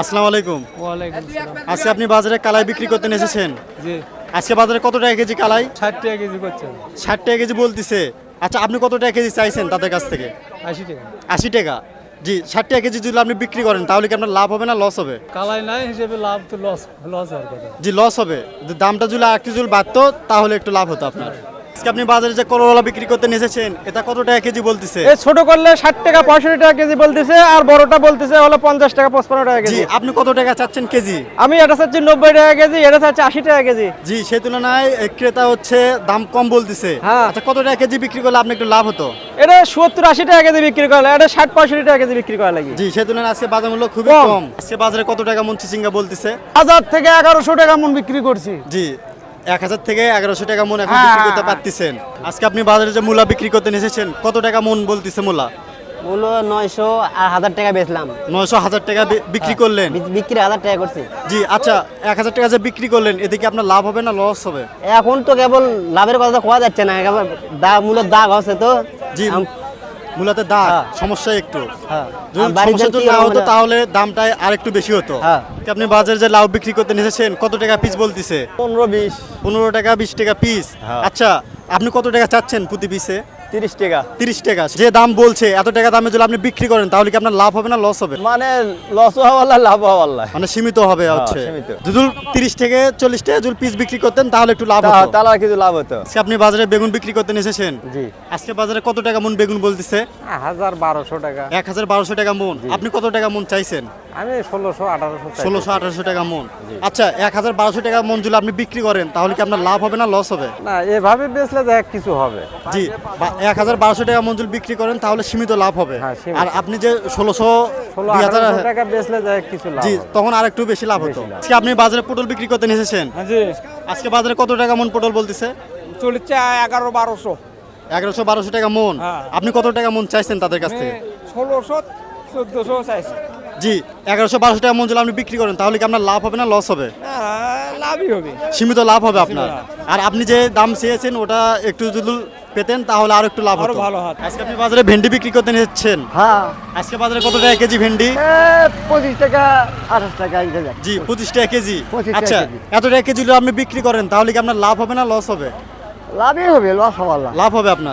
আসসালামু আলাইকুম। ওয়ালাইকুম আজকে আপনি বাজারে কালাই বিক্রি করতে এসেছেন? জি। আজকে বাজারে কত টাকা কেজি কালাই? ষাট টাকা কেজি করছেন ষাট টাকা কেজি বলতিছে। আচ্ছা আপনি কত টাকা কেজি চাইছেন তাদের কাছ থেকে? আশি টাকা। আশি টাকা। জি ষাট টাকা কেজি যদি আপনি বিক্রি করেন তাহলে কি আপনার লাভ হবে না লস হবে? কালাই নাই হিসেবে লাভ তো লস লস হওয়ার কথা। জি লস হবে। যদি দামটা যদি আর একটু যদি বাড়তো তাহলে একটু লাভ হতো আপনার। আজকে আপনি বাজারে যে করলা বিক্রি করতে এসেছেন এটা কত টাকা কেজি বলতেছে? এই ছোট করলে ষাট টাকা পঁয়ষট্টি টাকা কেজি বলতেছে আর বড়টা বলতেছে হলো পঞ্চাশ টাকা পঁচপান্ন টাকা জি কেজি। আপনি কত টাকা চাচ্ছেন কেজি? আমি এটা চাচ্ছি নব্বই টাকা কেজি এটা চাচ্ছি আশি টাকা কেজি। জি সেই তুলনায় ক্রেতা হচ্ছে দাম কম বলতেছে। হ্যাঁ। আচ্ছা কত টাকা কেজি বিক্রি করলে আপনি একটু লাভ হতো? এটা সত্তর আশি টাকা কেজি বিক্রি করা এটা ষাট পঁয়ষট্টি টাকা কেজি বিক্রি করা লাগে। জি সেই তুলনায় আজকে বাজার মূল্য খুবই কম। কম। আজকে বাজারে কত টাকা মন চিচিঙ্গা বলতেছে? হাজার থেকে এগারোশো টাকা মন বিক্রি করছি। জি এক হাজার থেকে এগারোশো টাকা মন এখন হ্যাঁ, বিক্রি করতে হ্যাঁ, পারতেছেন। আজকে আপনি বাজারে যে মূলা বিক্রি করতে এসেছেন কত টাকা মন বলতেছে মূলা? মূল্য নয়শো আর হাজার টাকা বেচলাম। নয়শো হাজার টাকা বিক্রি করলেন? বিক্রি হাজার টাকা করছি। জি আচ্ছা এক হাজার টাকা যে বিক্রি করলেন এতে কি আপনার লাভ হবে না লস হবে? এখন তো কেবল লাভের কথা কোয়া যাচ্ছে না কেবল দাগ মূলত দাগ আছে তো। জি। মূলাতে দাগ হ্যাঁ। সমস্যা একটু হ্যাঁ। যদি না হতো তাহলে দামটা আর একটু বেশি হতো হ্যাঁ। আপনি বাজারে যে লাউ বিক্রি করতে নিয়েছেন কত টাকা পিস বলতেছে পনেরো বিশ পনেরো টাকা বিশ টাকা পিস। আচ্ছা আপনি কত টাকা চাচ্ছেন প্রতি পিসে তিরিশ টাকা। তিরিশ টাকা। যে দাম বলছে এত টাকা দামে যদি আপনি বিক্রি করেন তাহলে কি আপনার লাভ হবে না লস হবে? মানে লস হওয়াল্লা লাভ হওয়াল্লা মানে সীমিত হবে হচ্ছে। সীমিত। যদি তিরিশ থেকে চল্লিশ টাকা যদি পিস বিক্রি করতেন তাহলে একটু লাভ হতো। তাহলে আর কিছু লাভ হতো। আজকে আপনি বাজারে বেগুন বিক্রি করতে এসেছেন? জি। আজকে বাজারে কত টাকা মন বেগুন বলতেছে? হাজার বারোশো টাকা। এক হাজার বারোশো টাকা মন। আপনি কত টাকা মন চাইছেন? আমি ষোলোশো আঠারোশো ষোলোশো আঠারোশো টাকা মন। আচ্ছা এক হাজার বারোশো টাকা মন যদি আপনি বিক্রি করেন তাহলে কি আপনার লাভ হবে না লস হবে? না এভাবে বেচলে দেখ কিছু হবে। জি এক হাজার বারোশো টাকা মন যদি বিক্রি করেন তাহলে সীমিত লাভ হবে। হ্যাঁ, আর আপনি যে ষোলোশো ষোলো হাজার টাকা বেচলে দেখ কিছু লাভ জি তখন আর একটু বেশি লাভ হতো। আজকে আপনি বাজারে পটল বিক্রি করতে এসেছেন? জি। আজকে বাজারে কত টাকা মন পটল বলতেছে? চলছে এগারো বারোশো। এগারোশো বারোশো টাকা মন। হ্যাঁ। আপনি কত টাকা মন চাইছেন তাদের কাছ থেকে? ষোলোশো চোদ্দশো চাইছি। জি এগারোশো বারোশো টাকা মন যদি আপনি বিক্রি করেন তাহলে কি আপনার লাভ হবে না লস হবে? লাভই হবে। সীমিত লাভ হবে আপনার। আর আপনি যে দাম চেয়েছেন ওটা একটু যদি পেতেন তাহলে আর একটু লাভ আরও হতো। ভালো হতো। আজকে আপনি বাজারে ভেন্ডি বিক্রি করতে নিচ্ছেন? হ্যাঁ। আজকে বাজারে কত টাকা কেজি ভেন্ডি? পঁচিশ টাকা আঠাশ টাকা জি পঁচিশ টাকা কেজি। আচ্ছা এত টাকা কেজি আপনি বিক্রি করেন তাহলে কি আপনার লাভ হবে না লস হবে? লাভই হবে লস হওয়াল্লা লাভ হবে আপনার।